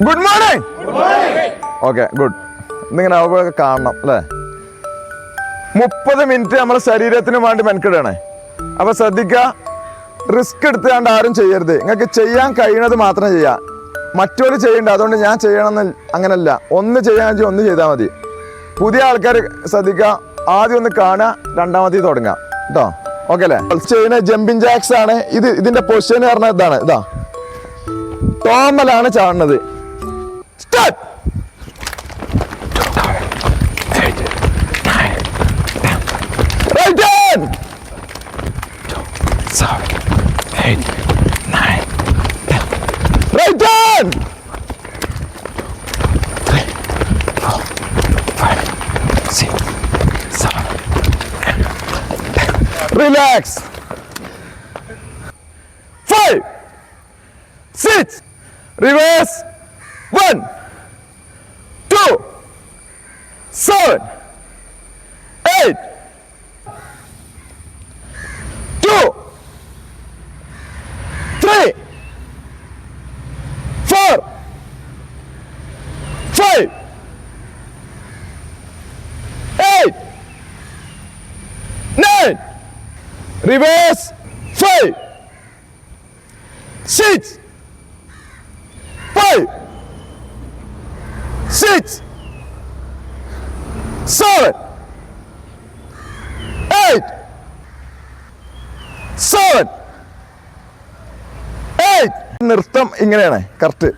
Good morning okay good ഇന്നിങ്ങനെ അവളൊക്കെ കാണണം അല്ലേ? മുപ്പത് മിനിറ്റ് നമ്മളെ ശരീരത്തിന് വേണ്ടി മെനക്കിടണേ. അപ്പൊ ശ്രദ്ധിക്കുക റിസ്ക് എടുത്തുകൊണ്ട് ആരും ചെയ്യരുത്. നിങ്ങൾക്ക് ചെയ്യാൻ കഴിയണത് മാത്രം ചെയ്യാ. മറ്റൊരു ചെയ്യണ്ട അതുകൊണ്ട് ഞാൻ ചെയ്യണമെന്ന് അങ്ങനല്ല. ഒന്ന് ചെയ്യാൻ വെച്ചാൽ ഒന്ന് ചെയ്താൽ മതി. പുതിയ ആൾക്കാർ ശ്രദ്ധിക്കുക ആദ്യം ഒന്ന് കാണുക രണ്ടാമത്തെ തുടങ്ങാം കേട്ടോ ഓക്കെ അല്ലേ? ചെയ്യുന്ന ജമ്പിങ് ജാക്സ് ആണ്. ഇത് ഇതിന്റെ പൊസിഷൻ പറഞ്ഞ ഇതാണ്. ഇതാ. ടോമലാണ് ചാടുന്നത്. Start Reverse. Five. Six. Five. Six. Seven. Eight. Seven. Eight. നൃത്തം ഇങ്ങനെയാണ് കറക്റ്റ്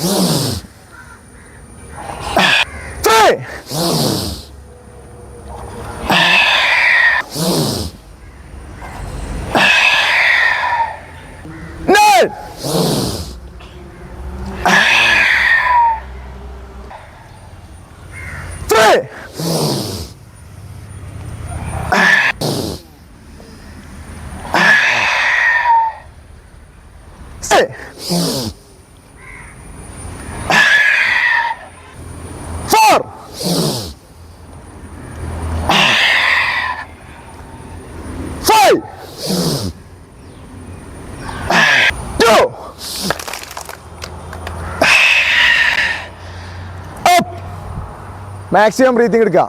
Yeah. മാക്സിമം ബ്രീത്തിങ് എടുക്കുക.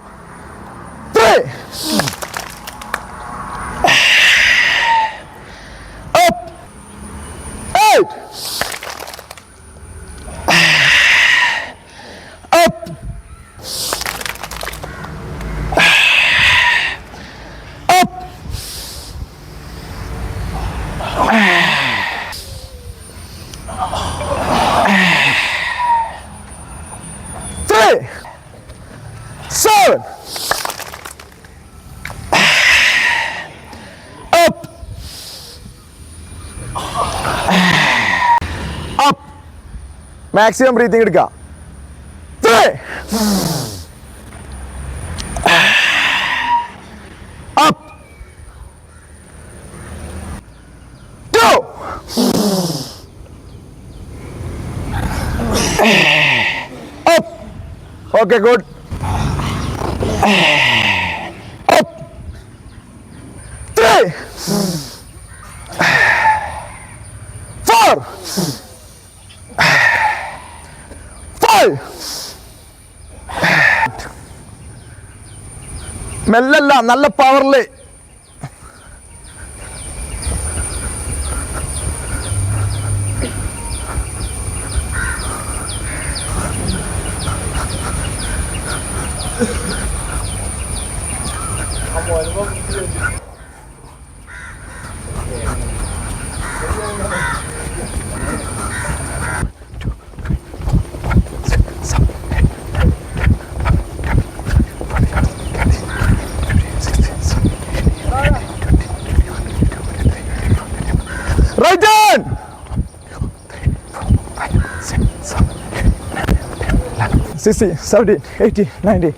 മാക്സിമം ബ്രീത്തിങ് എടുക്കുക three, up, two, up, okay, മെല്ലല്ല നല്ല പവറിൽ 60, 70, 80, 90,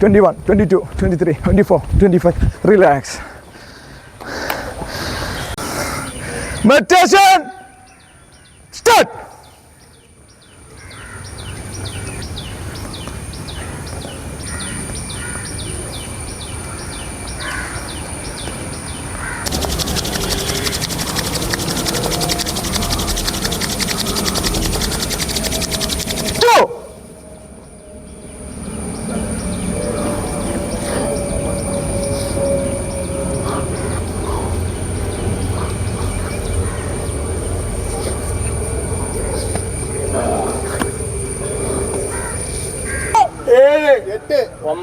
21, 22, 23, 24, 25. Relax. Meditation. Start.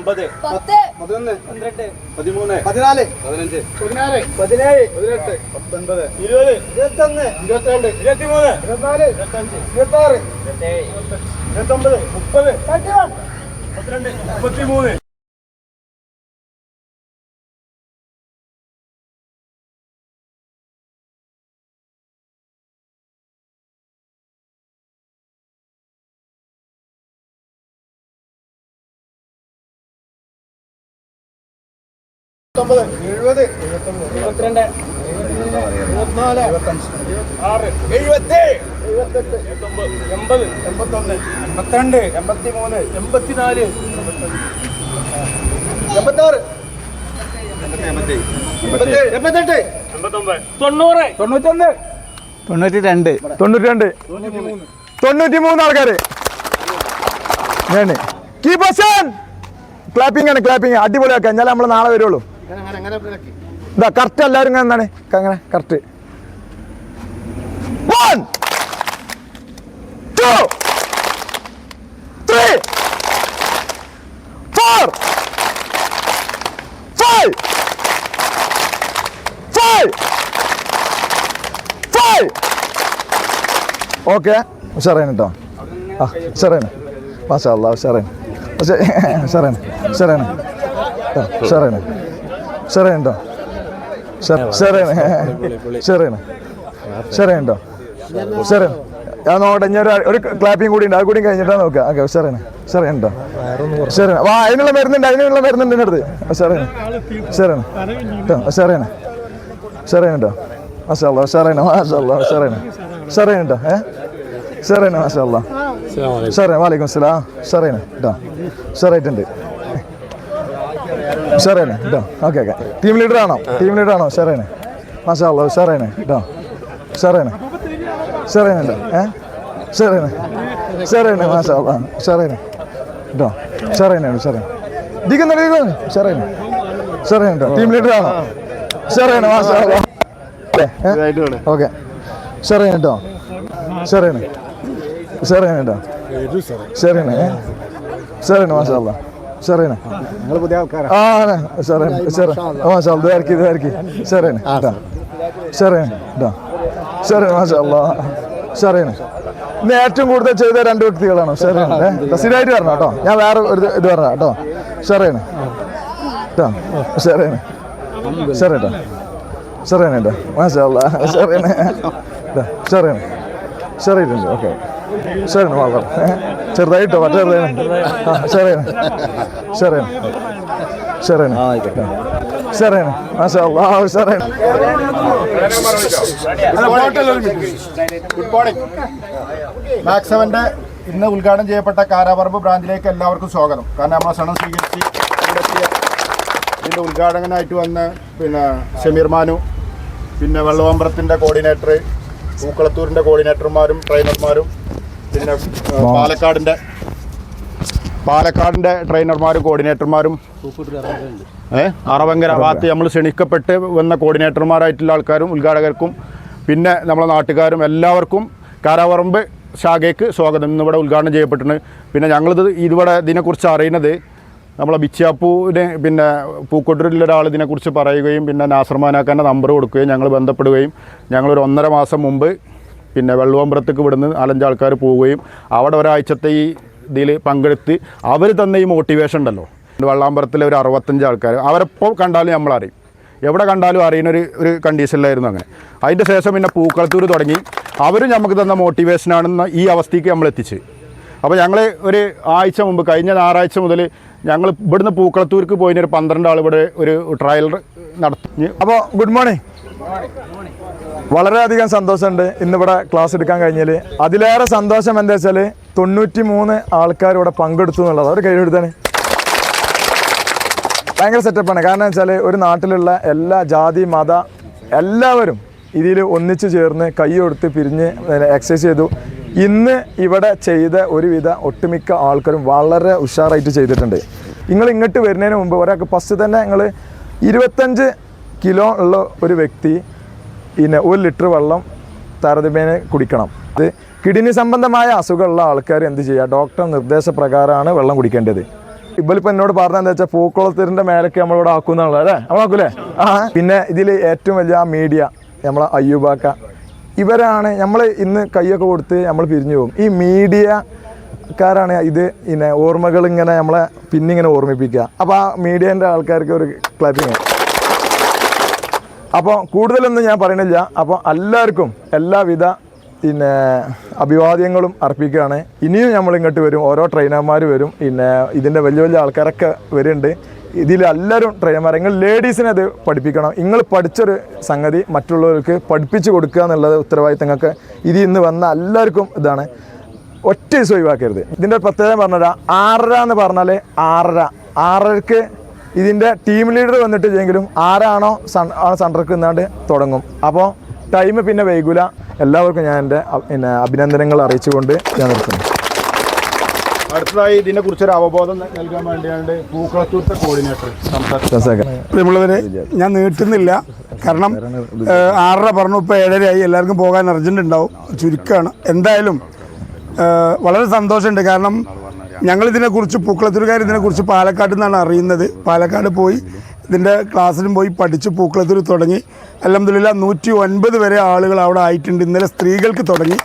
ഒമ്പത് പത്ത് പതിനൊന്ന് പന്ത്രണ്ട് പതിമൂന്ന് പതിനാല് പതിനഞ്ച് പതിനാറ് പതിനേഴ് പതിനെട്ട് പത്തൊൻപത് ഇരുപത് ഇരുപത്തൊന്ന് ഇരുപത്തിരണ്ട് ഇരുപത്തിമൂന്ന് ഇരുപത്തിനാല് ഇരുപത്തഞ്ച് ഇരുപത്താറ് ഇരുപത്തേഴ് ഇരുപത്തൊമ്പത് മുപ്പത് മുപ്പത്തിരണ്ട് മുപ്പത്തിമൂന്ന്. എഴുപത് ഇരുപത്തിരണ്ട് ഇരുപത്തിനാല് ഇരുപത്തഞ്ച് ഇരുപത്താറ് എഴുപത്തേഴ് എഴുപത്തെട്ട് എൺപത് എൺപത് എൺപത്തൊന്ന് എൺപത്തിരണ്ട് എൺപത്തിമൂന്ന് എൺപത്തിനാല് എൺപത്താറ്. എൺപത്തേഴ് എൺപത്തെട്ട്. എൺപത്തൊമ്പത്. തൊണ്ണൂറ്. തൊണ്ണൂറ്റൊന്ന്. തൊണ്ണൂറ്റി രണ്ട് തൊണ്ണൂറ്റി രണ്ട് തൊണ്ണൂറ്റി മൂന്ന് ആൾക്കാർ ഞാൻ കീപേഴ്സൺ ക്ലാപ്പിംഗ് ആണ് ക്ലാപ്പിംഗ്. അടിപൊളിയാക്കാം. എന്നാലേ നമ്മൾ നാളെ വരുള്ളൂ. ഇതാ കറക്റ്റ് എല്ലാവരും ഇങ്ങനെ എന്താണ് അങ്ങനെ correct one two three four five five five okay ഉഷാറാണ് കേട്ടോ ആ ഉഷാറാണ് മാഷാ അല്ലാ ഉഷാറാണ് പക്ഷേ ഉഷാറാണ് ഉഷാറാണ് ഉഷാറാണ് ഉഷാറാണ് കേട്ടോ ഉഷാറാണ് ഞാൻ നോക്കട്ടെ ഞാൻ ഒരു ക്ലാപ്പിംഗ് കൂടി ഉണ്ട്. അത് കൂടി കഴിഞ്ഞിട്ടാ നോക്കുക. ഓക്കെ ഉഷാറാണ് സാറേ ഉണ്ടോ? സാറേ വാ അതിനുള്ള മരുന്നുണ്ട് അതിനുള്ള മരുന്നുണ്ട് എന്റെ അടുത്ത്. ഉഷാറാണ് കേട്ടോ ഉഷാറാണ് ഉഷാറാണ് കേട്ടോ മാഷാ അല്ലാ ഉഷാറാണ് മാഷാ അല്ലാ ഉഷാറാണ് ഉഷാറാണ് കേട്ടോ ഏ? ഉഷാറാണ് മാഷാ സാറേ വാലിക്കും വാലേക്കും സലാം ഉഷാറാണ് കേട്ടോ ഉഷാറായിട്ടുണ്ട് ഉഷാറാണ് കേട്ടോ ഓക്കെ ഓക്കെ ടീം ലീഡർ ആണോ? ടീം ലീഡർ ആണോ? മാഷാ അല്ലാ ഉഷാറാണ് കേട്ടോ ഉഷാറാണ് ഉഷാറാണ് കേട്ടോ ഏ? ഉഷാറാണ് മാഷാ അല്ലാ ഉഷാറാണ് കേട്ടോ ഉഷാറാണ് ദിക്കുന്നുണ്ട് ദിക്കുന്നുണ്ട് ഉഷാറാണ് ഉഷാറാണ് കേട്ടോ ടീം ലീഡർ ആണോ? മാഷാ അല്ലാ? ഓക്കെ ഉഷാറാണ് കേട്ടോ ഉഷാറാണ് ഉഷാറാണ് കേട്ടോ ഉഷാറാണ് ഏ? ഉഷാറാണ് ഉഷാറാണ് നിങ്ങൾ പുതിയ ആൾക്കാരാണ് ആ ആണ് ഉഷാറാണ് ഉഷാറാണ് മാഷാ അല്ലാ ഇതായിരിക്കും ഇതായിരിക്കും ഉഷാറാണ് കേട്ടോ ഉഷാറാണ് കേട്ടോ ഉഷാറാണ് മാഷാ അല്ലാ ഉഷാറാണ് ഇന്ന് ഏറ്റവും കൂടുതൽ ചെയ്ത രണ്ട് വ്യക്തികളാണ് ഏ സ്ഥിരമായിട്ട് വരണം കേട്ടോ. ഞാൻ വേറെ ഒരു ഇത് പറഞ്ഞ കേട്ടോ. ഉഷാറാണ് കേട്ടോ ഉഷാറാണ് ഉഷാറാണ് കേട്ടോ കേട്ടോ മാഷാ കേട്ടോ ഉഷാറാണ് ഉഷാറായിട്ടുണ്ട് ഓക്കെ. ഉഷാറാണ് വളരെ ചെറുതായിട്ടോ? മറ്റേ ചെറുതാണ് ആ ശരിയാണ്. ശരിയാണ്. ഉഷാറാണ് ശരിയാണ്. മാഷാ അല്ലാ ഉഷാറാണ് ഗുഡ് മോർണിംഗ് മാക്സവന്റെ സെവന്റെ ഇന്ന് ഉദ്ഘാടനം ചെയ്യപ്പെട്ട കാരാപറമ്പ് ബ്രാഞ്ചിലേക്ക് എല്ലാവർക്കും സ്വാഗതം. കാരണം നമ്മളെ ക്ഷണം സ്വീകരിച്ച് ഇതിന്റെ ഉദ്ഘാടകനായിട്ട് വന്ന പിന്നെ ഷമീർ മാനു പിന്നെ വെള്ളവമ്പ്രത്തിന്റെ കോർഡിനേറ്റർ പൂക്കളത്തൂരിന്റെ കോർഡിനേറ്റർമാരും ട്രെയിനർമാരും പിന്നെ പാലക്കാടിന്റെ പാലക്കാടിന്റെ പാലക്കാടിന്റെ ട്രെയിനർമാരും കോർഡിനേറ്റർമാരും ഏ? അറവങ്കര. ഭാഗത്ത് നമ്മൾ ക്ഷണിക്കപ്പെട്ട് വന്ന കോർഡിനേറ്റർമാരായിട്ടുള്ള ആൾക്കാരും ഉദ്ഘാടകർക്കും പിന്നെ നമ്മളെ നാട്ടുകാരും എല്ലാവർക്കും കാരാവറമ്പ് ശാഖയ്ക്ക് സ്വാഗതം. ഇന്നിവിടെ ഉദ്ഘാടനം ചെയ്യപ്പെട്ടിട്ടുണ്ട്. പിന്നെ ഞങ്ങളിത് ഇതുവിടെ ഇതിനെക്കുറിച്ച് അറിയുന്നത് നമ്മളെ ബിച്ചാപ്പൂവിനെ പിന്നെ പൂക്കൊട്ടൂരിൽ ഒരാൾ ഇതിനെക്കുറിച്ച് പറയുകയും പിന്നെ നാസർമാനാക്കാന്റെ നമ്പർ കൊടുക്കുകയും ഞങ്ങൾ ബന്ധപ്പെടുകയും ഞങ്ങളൊരു ഒന്നര മാസം മുമ്പ് പിന്നെ വെള്ളുവമ്പുറത്തേക്ക് ഇവിടുന്ന് നാലഞ്ച് ആൾക്കാർ പോവുകയും അവിടെ ഒരാഴ്ചത്തെ ഈ ഇതിൽ പങ്കെടുത്ത് അവർ തന്ന ഈ മോട്ടിവേഷൻ ഉണ്ടല്ലോ. വെള്ളാമ്പ്രത്തിലെ ഒരു അറുപത്തഞ്ച് ആൾക്കാർ. അവരെപ്പോൾ കണ്ടാലും നമ്മളറിയും എവിടെ കണ്ടാലും അറിയുന്ന ഒരു ഒരു കണ്ടീഷനിലായിരുന്നു അങ്ങനെ. അതിന്റെ ശേഷം പിന്നെ പൂക്കളത്തൂർ തുടങ്ങി. അവരും നമുക്ക് തന്ന മോട്ടിവേഷനാണെന്ന് ഈ അവസ്ഥയ്ക്ക് നമ്മൾ എത്തിച്ച്. അപ്പോൾ ഞങ്ങൾ ഒരു ആഴ്ച മുമ്പ് കഴിഞ്ഞ ഞായറാഴ്ച മുതൽ ഞങ്ങൾ ഇവിടുന്ന് പൂക്കളത്തൂർക്ക് പോയിന് ഒരു പന്ത്രണ്ട് ആൾ ഇവിടെ ഒരു ട്രയൽ നടത്തി. അപ്പോൾ ഗുഡ് മോർണിംഗ് വളരെയധികം സന്തോഷമുണ്ട് ഇന്നിവിടെ ക്ലാസ് എടുക്കാൻ കഴിഞ്ഞാൽ അതിലേറെ സന്തോഷം എന്താ വെച്ചാൽ തൊണ്ണൂറ്റി മൂന്ന് ആൾക്കാർ ഇവിടെ പങ്കെടുത്തു എന്നുള്ളത്. അവർ കൈയെടുത്താണ് ഭയങ്കര സെറ്റപ്പാണ് കാരണം വെച്ചാൽ ഒരു നാട്ടിലുള്ള എല്ലാ ജാതി മത എല്ലാവരും ഇതിൽ ഒന്നിച്ചു ചേർന്ന് കൈ കൊടുത്ത് പിരിഞ്ഞ് എക്സസൈസ് ചെയ്തു. ഇന്ന് ഇവിടെ ചെയ്ത ഒരുവിധ ഒട്ടുമിക്ക ആൾക്കാരും വളരെ ഉഷാറായിട്ട് ചെയ്തിട്ടുണ്ട്. നിങ്ങൾ ഇങ്ങോട്ട് വരുന്നതിന് മുമ്പ് ഒരാൾക്ക് ഫസ്റ്റ് തന്നെ നിങ്ങൾ ഇരുപത്തഞ്ച് കിലോ ഉള്ള ഒരു വ്യക്തി പിന്നെ ഒരു ലിറ്റർ വെള്ളം താരതമ്യേന കുടിക്കണം. അത് കിഡ്നി സംബന്ധമായ അസുഖമുള്ള ആൾക്കാർ എന്ത് ചെയ്യുക? ഡോക്ടർ നിർദ്ദേശപ്രകാരമാണ് വെള്ളം കുടിക്കേണ്ടത്. ഇവലിപ്പോൾ എന്നോട് പറഞ്ഞത് എന്താ വെച്ചാൽ പൂക്കുളത്തിന്റെ മേലൊക്കെ നമ്മളിവിടെ ആക്കുന്നുള്ളത് അല്ലേ? നമ്മളാക്കൂലേ? ആ പിന്നെ ഇതിൽ ഏറ്റവും വലിയ മീഡിയ നമ്മളെ അയ്യൂബാക്ക ഇവരാണ് നമ്മൾ ഇന്ന് കൈയൊക്കെ കൊടുത്ത് നമ്മൾ പിരിഞ്ഞു പോകും. ഈ മീഡിയക്കാരാണ് ഇത് പിന്നെ ഓർമ്മകൾ ഇങ്ങനെ നമ്മളെ പിന്നിങ്ങനെ ഓർമ്മിപ്പിക്കുക. അപ്പോൾ ആ മീഡിയേന്റെ ആൾക്കാർക്ക് ഒരു ക്ലബിങ് അപ്പോൾ കൂടുതലൊന്നും ഞാൻ പറയണില്ല അപ്പോൾ എല്ലാവർക്കും എല്ലാവിധ പിന്നെ അഭിവാദ്യങ്ങളും അർപ്പിക്കുകയാണ്. ഇനിയും നമ്മൾ ഇങ്ങോട്ട് വരും. ഓരോ ട്രെയിനർമാർ വരും. പിന്നെ ഇതിന്റെ വലിയ വലിയ ആൾക്കാരൊക്കെ വരുന്നുണ്ട്. ഇതിൽ എല്ലാവരും ട്രെയിനർമാർ നിങ്ങൾ ലേഡീസിനെ അത് പഠിപ്പിക്കണം. നിങ്ങൾ പഠിച്ചൊരു സംഗതി മറ്റുള്ളവർക്ക് പഠിപ്പിച്ചു കൊടുക്കുക എന്നുള്ളത് ഉത്തരവാദിത്തങ്ങൾക്ക് ഇത് ഇന്ന് വന്ന എല്ലാവർക്കും ഇതാണ്. ഒറ്റ ദിവസം ഒഴിവാക്കരുത്. ഇതിന്റെ പ്രത്യേകത പറഞ്ഞാൽ ആറര എന്ന് പറഞ്ഞാൽ ആറര. ആറരക്ക് ഇതിന്റെ ടീം ലീഡർ വന്നിട്ട് ചെയ്യെങ്കിലും ആരാണോ സൺ സൺഡർക്ക് നിന്നാണ്ട് തുടങ്ങും. അപ്പോൾ ടൈം പിന്നെ വൈകൂല. എല്ലാവർക്കും ഞാൻ എന്റെ പിന്നെ അഭിനന്ദനങ്ങൾ അറിയിച്ചുകൊണ്ട് ഞാൻ നിർത്തുന്നു. അടുത്തതായി ഇതിനെക്കുറിച്ച് ഒരു അവബോധം നൽകാൻ വേണ്ടിയാണ് പൂക്കളത്തൂർത്തെ കോർഡിനേറ്റർ രസമാക്കാം. ഞാൻ നീട്ടുന്നില്ല. കാരണം ആറര പറഞ്ഞു ഇപ്പോൾ ഏഴരയായി. എല്ലാവർക്കും പോകാൻ അർജന്റ് ഉണ്ടാവും. ചുരുക്കമാണ് എന്തായാലും വളരെ സന്തോഷമുണ്ട്. കാരണം ഞങ്ങൾ ഇതിനെക്കുറിച്ച് പൂക്കളത്തൂർക്കാർ ഇതിനെക്കുറിച്ച് പാലക്കാട് നിന്നാണ് അറിയുന്നത്. പാലക്കാട് പോയി ഇതിന്റെ ക്ലാസ്സിലും പോയി പഠിച്ച് പൂക്കളത്തൂർ തുടങ്ങി. അലഹമില്ല നൂറ്റി ഒൻപത് വരെ ആളുകൾ അവിടെ ആയിട്ടുണ്ട്. ഇന്നലെ സ്ത്രീകൾക്ക് തുടങ്ങി.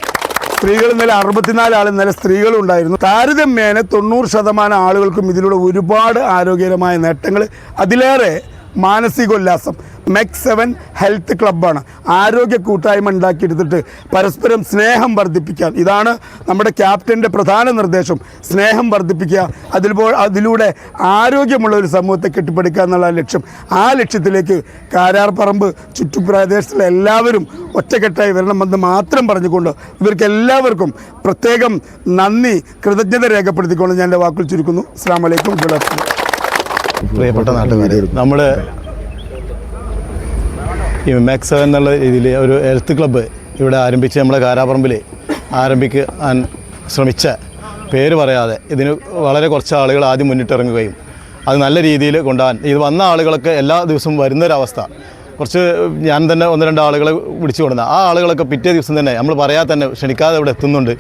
സ്ത്രീകൾ ഇന്നലെ അറുപത്തിനാല് ആൾ ഇന്നലെ സ്ത്രീകളും ഉണ്ടായിരുന്നു. താരതമ്യേന തൊണ്ണൂറ് ശതമാനം ആളുകൾക്കും ഇതിലൂടെ ഒരുപാട് ആരോഗ്യകരമായ നേട്ടങ്ങൾ അതിലേറെ മാനസികോല്ലാസം. മെക് സെവൻ ഹെൽത്ത് ക്ലബ്ബാണ്. ആരോഗ്യ കൂട്ടായ്മ ഉണ്ടാക്കിയെടുത്തിട്ട് പരസ്പരം സ്നേഹം വർദ്ധിപ്പിക്കാൻ. ഇതാണ് നമ്മുടെ ക്യാപ്റ്റന്റെ പ്രധാന നിർദ്ദേശം. സ്നേഹം വർദ്ധിപ്പിക്കുക അതിൽപോൾ അതിലൂടെ ആരോഗ്യമുള്ള ഒരു സമൂഹത്തെ കെട്ടിപ്പടുക്കുക എന്നുള്ള ലക്ഷ്യം. ആ ലക്ഷ്യത്തിലേക്ക് കാരാർപ്പറമ്പ് ചുറ്റുപ്രദേശത്തിലെ എല്ലാവരും ഒറ്റക്കെട്ടായി വരണമെന്ന് മാത്രം പറഞ്ഞുകൊണ്ട് ഇവർക്ക് എല്ലാവർക്കും പ്രത്യേകം നന്ദി കൃതജ്ഞത രേഖപ്പെടുത്തിക്കൊണ്ട് ഞാൻ എന്റെ വാക്കുകൾ ചുരുക്കുന്നു. അസ്സാം വലൈക്കും ഗുഡ് ആഫ്റ്റർനൂൺ പ്രിയപ്പെട്ട നാട്ടുകാരെ നമ്മുടെ ഈ മാക്സ് എന്നുള്ള രീതിയിൽ ഒരു ഹെൽത്ത് ക്ലബ്ബ് ഇവിടെ ആരംഭിച്ച് നമ്മുടെ കാരാപ്പറമ്പിൽ ആരംഭിക്കാൻ ശ്രമിച്ച പേര് പറയാതെ ഇതിന് വളരെ കുറച്ച് ആളുകൾ ആദ്യം മുന്നിട്ടിറങ്ങുകയും അത് നല്ല രീതിയിൽ കൊണ്ടുപോകാൻ ഇത് വന്ന ആളുകളൊക്കെ എല്ലാ ദിവസവും വരുന്നൊരവസ്ഥ. കുറച്ച് ഞാൻ തന്നെ ഒന്ന് രണ്ട് ആളുകളെ വിളിച്ചു കൊടുന്ന ആ ആളുകളൊക്കെ പിറ്റേ ദിവസം തന്നെ നമ്മൾ പറയാതെ തന്നെ ക്ഷണിക്കാതെ ഇവിടെ എത്തുന്നുണ്ട്.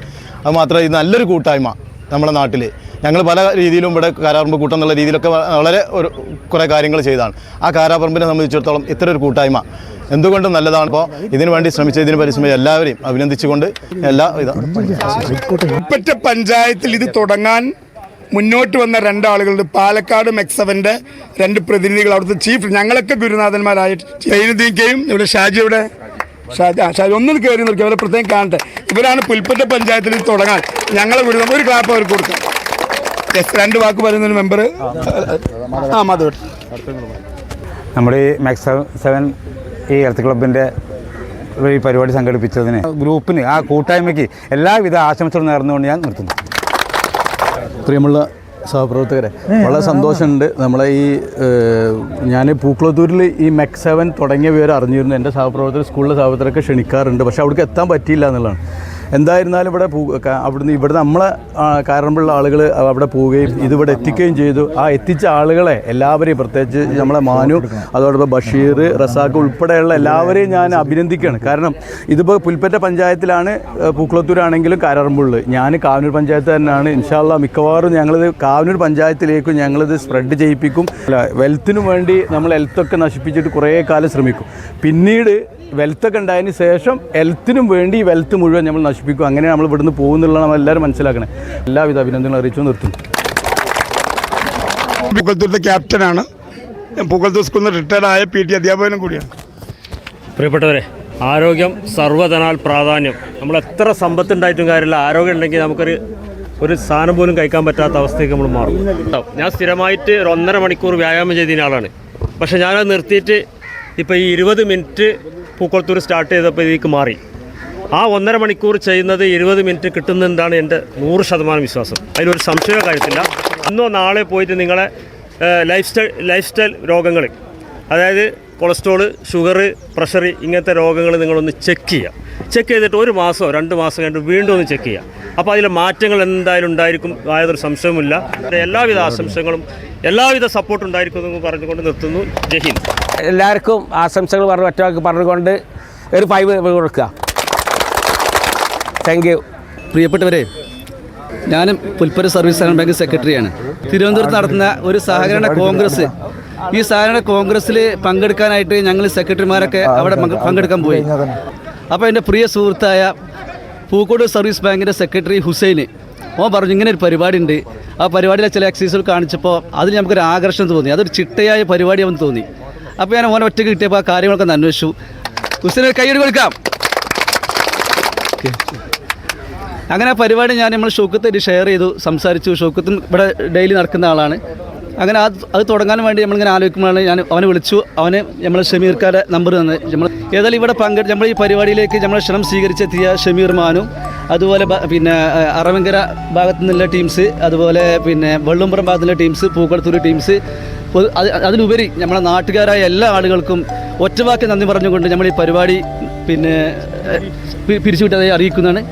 അത് മാത്രമേ ഇത് നല്ലൊരു കൂട്ടായ്മ നമ്മുടെ നാട്ടിൽ ഞങ്ങൾ പല രീതിയിലും ഇവിടെ കാരാപറമ്പ് കൂട്ടം എന്നുള്ള രീതിയിലൊക്കെ വളരെ ഒരു കുറേ കാര്യങ്ങൾ ചെയ്താണ്. ആ കാരാപറമ്പിനെ സംബന്ധിച്ചിടത്തോളം ഇത്ര ഒരു കൂട്ടായ്മ എന്തുകൊണ്ടും നല്ലതാണ്. അപ്പോൾ ഇതിനു വേണ്ടി ശ്രമിച്ച ഇതിന് പരിശ്രമിച്ച എല്ലാവരെയും അഭിനന്ദിച്ചുകൊണ്ട് എല്ലാ ഇതാ. പഞ്ചായത്തിൽ ഇത് തുടങ്ങാൻ മുന്നോട്ട് വന്ന രണ്ടാളുകളുണ്ട്. പാലക്കാട് മെക്സവന്റെ രണ്ട് പ്രതിനിധികൾ അവിടുത്തെ ചീഫ് ഞങ്ങളൊക്കെ ഗുരുനാഥന്മാരായിട്ട് സൈനുദ്ദീൻകയും ഇവിടെ ഷാജിയുടെ ഷാജി ഷാജി ഒന്നും കയറി നിൽക്കുക. അവരെ പ്രത്യേകം കാണട്ടെ. ഇവരാണ് പുൽപ്പറ്റ പഞ്ചായത്തിൽ തുടങ്ങാൻ. ഞങ്ങളെ ഗുരുനാഥൻ ഒരു ക്ലാപ്പ് അവർക്ക് കൊടുക്കാം. രണ്ട് വാക്ക് പറയുന്ന മെമ്പർ ആ മധു നമ്മുടെ ഈ മാക്സ് സെവൻ ഈ ഹെൽത്ത് ക്ലബിന്റെ ഈ പരിപാടി സംഘടിപ്പിച്ചതിന് ഗ്രൂപ്പിന് ആ കൂട്ടായ്മയ്ക്ക് എല്ലാവിധ ആശംസകളും നേർന്നുകൊണ്ട് ഞാൻ നിർത്തുന്നു. പ്രിയമുള്ള സഹപ്രവർത്തകരെ വളരെ സന്തോഷമുണ്ട്. നമ്മളെ ഈ ഞാൻ പൂക്കുളത്തൂരിൽ ഈ മെക് സെവൻ തുടങ്ങിയ വിവരം അറിഞ്ഞിരുന്നു. എന്റെ സഹപ്രവർത്തകർ സ്കൂളിലെ സഹപ്രവർത്തകരൊക്കെ ക്ഷണിക്കാറുണ്ട്. പക്ഷേ അവിടേക്ക് എത്താൻ പറ്റിയില്ല എന്നുള്ളതാണ്. എന്തായിരുന്നാലും ഇവിടെ അവിടുന്ന് ഇവിടെ നമ്മളെ കാരണമുള്ള ആളുകൾ അവിടെ പോവുകയും ഇതിവിടെ എത്തിക്കുകയും ചെയ്തു. ആ എത്തിച്ച ആളുകളെ എല്ലാവരെയും പ്രത്യേകിച്ച് നമ്മളെ മാനു അതോടൊപ്പം ബഷീർ റസാഖ് ഉൾപ്പെടെയുള്ള എല്ലാവരെയും ഞാൻ അഭിനന്ദിക്കുകയാണ്. കാരണം ഇതിപ്പോൾ പുൽപ്പറ്റ പഞ്ചായത്തിലാണ് പൂക്കുളത്തൂരാണെങ്കിലും കാരാറമ്പുള്ളത് ഞാൻ കാവനൂർ പഞ്ചായത്ത് തന്നെയാണ്. ഇൻഷാല്ല മിക്കവാറും ഞങ്ങളിത് കാവനൂർ പഞ്ചായത്തിലേക്കും ഞങ്ങളിത് സ്പ്രെഡ് ചെയ്യിപ്പിക്കും. വെൽത്തിനു വേണ്ടി നമ്മൾ ഹെൽത്തൊക്കെ നശിപ്പിച്ചിട്ട് കുറേ കാലം ശ്രമിക്കും. പിന്നീട് വെൽത്തൊക്കെ ഉണ്ടായതിന് ശേഷം ഹെൽത്തിനും വേണ്ടി ഈ വെൽത്ത് മുഴുവൻ നമ്മൾ നശിപ്പിക്കും. അങ്ങനെ നമ്മൾ ഇവിടുന്ന് പോകുന്നുള്ള നമ്മൾ എല്ലാവരും മനസ്സിലാക്കണേ. എല്ലാവിധ അഭിനന്ദനങ്ങളും അറിയിച്ചു നിർത്തുന്നു. പൂക്കത്തൂരത്തെ ക്യാപ്റ്റനാണ് പുകൾത്തൂർ സ്കൂളിൽ നിന്ന് റിട്ടയർഡ് ആയ പി ടി അധ്യാപകനും കൂടിയാണ്. പ്രിയപ്പെട്ടവരെ ആരോഗ്യം സർവധനാൽ പ്രാധാന്യം. നമ്മൾ എത്ര സമ്പത്ത് ഉണ്ടായിട്ടും കാര്യമില്ല. ആരോഗ്യം ഉണ്ടെങ്കിൽ നമുക്കൊരു ഒരു സാധനം പോലും കഴിക്കാൻ പറ്റാത്ത അവസ്ഥയ്ക്ക് നമ്മൾ മാറും. കേട്ടോ, ഞാൻ സ്ഥിരമായിട്ട് ഒരു ഒന്നര മണിക്കൂർ വ്യായാമം ചെയ്തിരുന്ന ആളാണ് പക്ഷേ ഞാനത് നിർത്തിയിട്ട് ഇപ്പോൾ ഈ ഇരുപത് മിനിറ്റ് പൂക്കോളത്തൂർ സ്റ്റാർട്ട് ചെയ്തപ്പോൾ ഇതിലേക്ക് മാറി. ആ ഒന്നര മണിക്കൂർ ചെയ്യുന്നത് ഇരുപത് മിനിറ്റ് കിട്ടുന്നതാണ് എന്റെ നൂറ് ശതമാനം വിശ്വാസം. അതിലൊരു സംശയ കാര്യത്തില്ല. അന്നോ നാളെ പോയിട്ട് നിങ്ങളെ ലൈഫ് സ്റ്റൈൽ ലൈഫ് സ്റ്റൈൽ രോഗങ്ങൾ അതായത് കൊളസ്ട്രോൾ ഷുഗർ പ്രഷർ ഇങ്ങനത്തെ രോഗങ്ങൾ നിങ്ങളൊന്ന് ചെക്ക് ചെയ്യുക ചെക്ക് ചെയ്തിട്ട് ഒരു മാസമോ രണ്ട് മാസം കഴിഞ്ഞിട്ട് വീണ്ടും ഒന്ന് ചെക്ക് ചെയ്യുക അപ്പോൾ അതിലെ മാറ്റങ്ങൾ എന്തായാലും ഉണ്ടായിരിക്കും ആയതൊരു സംശയവുമില്ല. എല്ലാവിധ ആശംസകളും എല്ലാവിധ സപ്പോർട്ടും ഉണ്ടായിരിക്കും എന്ന് പറഞ്ഞുകൊണ്ട് നിർത്തുന്നു. ജയ്ഹിന്ദ് എല്ലാവർക്കും ആശംസകൾ പറഞ്ഞു ഒറ്റവാക്ക് പറഞ്ഞുകൊണ്ട് ഒരു ഫൈവ് കൊടുക്കുക. താങ്ക് യു പ്രിയപ്പെട്ടവരെ ഞാനും പുൽപ്പര സർവീസ് ബാങ്ക് സെക്രട്ടറിയാണ് തിരുവനന്തപുരത്ത് നടത്തുന്ന ഒരു സഹകരണ കോൺഗ്രസ് ഈ സഹകരണ കോൺഗ്രസ്സിൽ പങ്കെടുക്കാനായിട്ട് ഞങ്ങൾ സെക്രട്ടറിമാരൊക്കെ അവിടെ പങ്കെടുക്കാൻ പോയി. അപ്പോൾ എന്റെ പ്രിയ സുഹൃത്തായ പൂക്കോട് സർവീസ് ബാങ്കിന്റെ സെക്രട്ടറി ഹുസൈന് ഓൻ പറഞ്ഞു ഇങ്ങനെ ഒരു പരിപാടി ഉണ്ട്. ആ പരിപാടിയിലെ ചില എക്സസൈസുകൾ കാണിച്ചപ്പോൾ അതിന് നമുക്കൊരു ആകർഷണം തോന്നി. അതൊരു ചിട്ടയായ പരിപാടിയാണെന്ന് തോന്നി. അപ്പോൾ ഞാൻ ഓനെ ഒറ്റയ്ക്ക് കിട്ടിയപ്പോൾ ആ കാര്യങ്ങളൊക്കെ ഒന്ന് അന്വേഷിച്ചു. ഹുസൈന് കൈയ്യടി കൊടുക്കാം. അങ്ങനെ ആ പരിപാടി ഞാൻ നമ്മൾ ഷൗക്കത്തായിട്ട് ഷെയർ ചെയ്തു സംസാരിച്ചു. ഷൗക്കത്തും ഇവിടെ ഡെയിലി നടക്കുന്ന ആളാണ്. അങ്ങനെ അത് അത് തുടങ്ങാൻ വേണ്ടി നമ്മളിങ്ങനെ ആലോചിക്കുമ്പോഴാണ് ഞാൻ അവനെ വിളിച്ചു. അവന് നമ്മൾ ഷമീർക്കാരുടെ നമ്പർ തന്നെ. നമ്മൾ ഏതായാലും ഇവിടെ പങ്കെടുത്ത് നമ്മൾ ഈ പരിപാടിയിലേക്ക് നമ്മൾ ക്ഷണം സ്വീകരിച്ചെത്തിയ ഷമീർ മാനും അതുപോലെ പിന്നെ അറവങ്കര ഭാഗത്തു നിന്നുള്ള ടീംസ് അതുപോലെ പിന്നെ വെള്ളുംപുറം ഭാഗത്തു നിന്നുള്ള ടീംസ് പൂക്കളത്തൂർ ടീംസ് അതിലുപരി നമ്മളെ നാട്ടുകാരായ എല്ലാ ആളുകൾക്കും ഒറ്റവാക്കി നന്ദി പറഞ്ഞുകൊണ്ട് നമ്മൾ ഈ പരിപാടി പിന്നെ പിരിച്ചുവിട്ടതായി അറിയിക്കുന്നതാണ്.